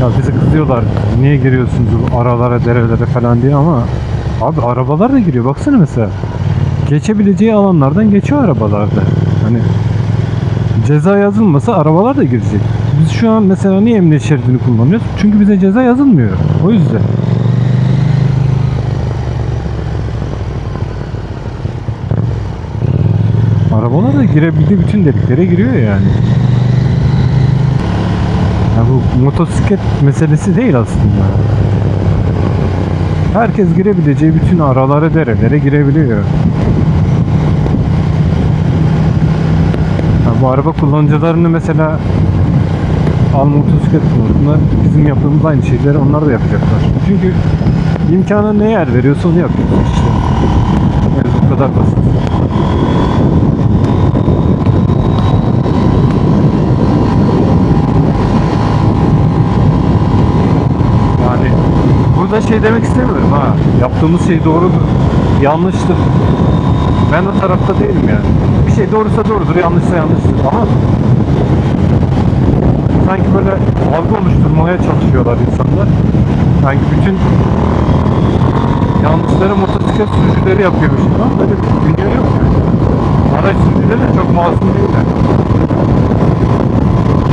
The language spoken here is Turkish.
Ya bize kızıyorlar niye giriyorsunuz aralara derelere falan diye ama abi arabalar da giriyor baksana mesela. Geçebileceği alanlardan geçiyor arabalarda. Hani ceza yazılmasa arabalar da girecek. Biz şu an mesela niye emniyet şeridini kullanıyoruz? Çünkü bize ceza yazılmıyor. O yüzden. Arabalar da girebildiği bütün deliklere giriyor yani. Bu motosiklet meselesi değil aslında. Herkes girebileceği bütün aralara, derelere girebiliyor. Ya bu araba kullanıcılarını mesela al motosiklet konusunda bizim yaptığımız aynı şeyleri onlar da yapacaklar. Çünkü imkanı ne yer veriyorsa onu yapıyorsun işte. Yani bu kadar basit. Yani burada şey demek istemiyorum ha. Yaptığımız şey doğrudur. Yanlıştır. Ben o tarafta değilim yani. Bir şey doğrusa doğrudur, yanlışsa yanlıştır. Ama sanki böyle algı oluşturmaya çalışıyorlar insanlar. Sanki bütün yanlışları motosiklet sürücüleri yapıyormuş. Böyle bir dünya yok yani. Araç sürücüleri de çok masum değiller.